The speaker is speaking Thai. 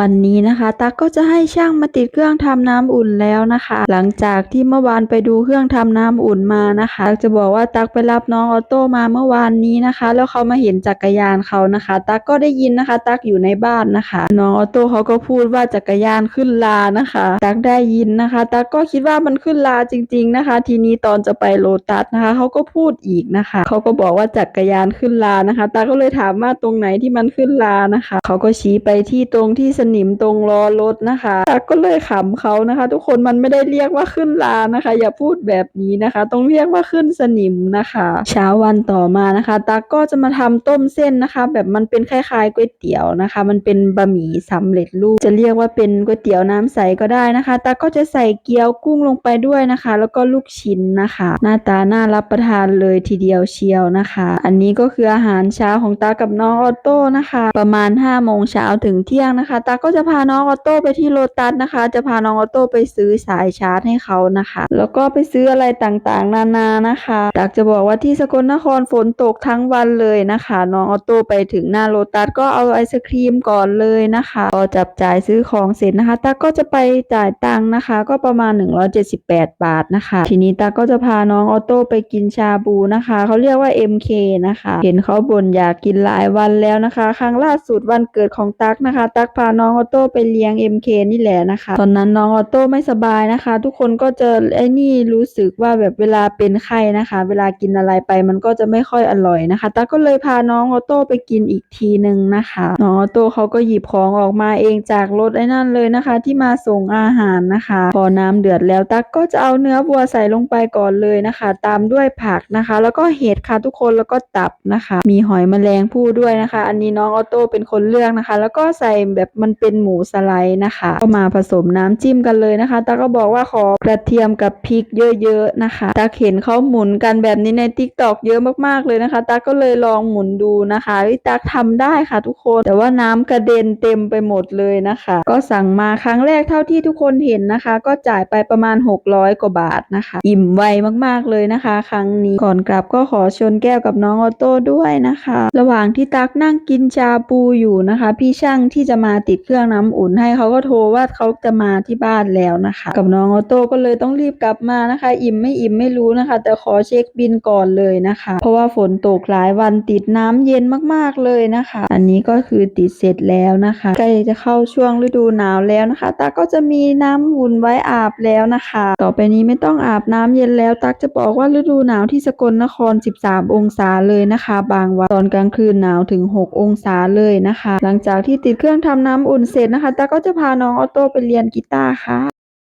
วันนี้นะคะตั๊กก็จะให้ช่างมาติดเครื่องทำน้ำอุ่นแล้วนะคะ หลังจากที่เมื่อวานไปดูเครื่องทำน้ำอุ่นมานะคะตากจะบอกว่าตั๊กไปรับน้องออโต้มาเมื่อวานนี้นะคะ แล้วเขามาเห็นจักรยานเขานะคะ ตั๊กก็ได้ยินนะคะ ตั๊กอยู่ในบ้านนะคะ น้องออโต้เขาก็พูดว่าจักรยานขึ้นลานะคะ ตั๊กได้ยินนะคะ ตั๊กก็คิดว่ามันขึ้นลาจริง ๆนะคะ ทีนี้ตอนจะไปโลตัสนะคะเขาก็พูดอีกนะคะเขาก็บอกว่าจักรยานขึ้นลานะคะ ตั๊กก็เลยถามว่าตรงไหนที่มันขึ้นลานะคะเขาก็ชี้ไปที่ตรงที่สนิมตรงล้อรถนะคะตาก็เลยขำเขานะคะ ทุกคนมันไม่ได้เรียกว่าขึ้นลานะคะ อย่าพูดแบบนี้นะคะ ต้องเรียกว่าขึ้นสนิมนะคะ เช้าวันต่อมานะคะตั๊กก็จะมาทำต้มเส้นนะคะ แบบมันเป็นคล้ายๆก๋วยเตี๋ยวนะคะ มันเป็นบะหมี่สำเร็จรูปจะเรียกว่าเป็นก๋วยเตี๋ยวน้ำใสก็ได้นะคะตั๊กก็จะใส่เกี๊ยวกุ้งลงไปด้วยนะคะ แล้วก็ลูกชิ้นนะคะ หน้าตาน่ารับประทานเลยทีเดียวเชียวนะคะ อันนี้ก็คืออาหารเช้าของตากับน้องออโต้นะคะ ประมาณ5โมงเช้าถึงเที่ยงนะคะตาก็จะพาน้องออโต้ไปที่โลตัสนะคะ จะพาน้องออโต้ไปซื้อสายชาร์จให้เขานะคะ แล้วก็ไปซื้ออะไรต่างๆ นานานะคะตากจะบอกว่าที่สกลนครฝนตกทั้งวันเลยนะคะ น้องออโต้ไปถึงหน้าโลตัสก็เอาไอศครีมก่อนเลยนะคะพอจับจ่ายซื้อของเสร็จนะคะตาก็จะไปจ่ายตังค์นะคะ ก็ประมาณ 178 บาทนะคะ ทีนี้ตาก็จะพาน้องออโต้ไปกินชาบูนะคะเขาเรียกว่า MK นะคะ เห็นเขาบ่นอยากกินหลายวันแล้วนะคะ ครั้งล่าสุดวันเกิดของตักนะคะ ตักพาน้องน้องออโต้ไปเลี้ยง MK นี่แหละนะคะ ตอนนั้นน้องออโต้ไม่สบายนะคะ ทุกคนก็จะไอ้นี่รู้สึกว่าแบบเวลาเป็นไข้นะคะ เวลากินอะไรไปมันก็จะไม่ค่อยอร่อยนะคะตักก็เลยพาน้องออโต้ไปกินอีกทีหนึ่งนะคะน้องออโต้เขาก็หยิบของออกมาเองจากรถไอ้นั่นเลยนะคะ ที่มาส่งอาหารนะคะ พอน้ำเดือดแล้วตักก็จะเอาเนื้อวัวใส่ลงไปก่อนเลยนะคะ ตามด้วยผักนะคะ แล้วก็เห็ดค่ะทุกคนแล้วก็ตับนะคะ มีหอยแมลงภู่ด้วยนะคะ อันนี้น้องออโต้เป็นคนเลือกนะคะ แล้วก็ใส่แบบมันเป็นหมูสไลด์นะคะ ก็มาผสมน้ำจิ้มกันเลยนะคะตาก็บอกว่าขอกระเทียมกับพริกเยอะๆนะคะตาเห็นเขาหมุนกันแบบนี้ในทิกตอกเยอะมากๆเลยนะคะตาก็เลยลองหมุนดูนะคะวิตาทำได้ค่ะทุกคน แต่ว่าน้ำกระเด็นเต็มไปหมดเลยนะคะ ก็สั่งมาครั้งแรกเท่าที่ทุกคนเห็นนะคะ ก็จ่ายไปประมาณ 600 กว่าบาทนะคะ อิ่มไวมากๆเลยนะคะ ครั้งนี้ก่อนกลับก็ขอชนแก้วกับน้องออโต้ด้วยนะคะ ระหว่างที่ตักนั่งกินชาปูอยู่นะคะ พี่ช่างที่จะมาติดเครื่องน้ำอุ่นให้เขาก็โทรว่าเขาจะมาที่บ้านแล้วนะคะ กับน้องออโต้ก็เลยต้องรีบกลับมานะคะ อิ่มไม่อิ่มไม่รู้นะคะ แต่ขอเช็คบินก่อนเลยนะคะ เพราะว่าฝนตกหลายวันติดน้ำเย็นมากๆเลยนะคะ อันนี้ก็คือติดเสร็จแล้วนะคะใกล้จะเข้าช่วงฤดูหนาวแล้วนะคะตาก็จะมีน้ำอุ่นไว้อาบแล้วนะคะ ต่อไปนี้ไม่ต้องอาบน้ำเย็นแล้วตักจะบอกว่าฤดูหนาวที่สกลนคร 13 องศาเลยนะคะ บางวันตอนกลางคืนหนาวถึง 6 องศาเลยนะคะ หลังจากที่ติดเครื่องทำน้ำอุ่นเสร็จนะคะตาก็จะพาน้องออโต้ไปเรียนกีตาร์ค่ะ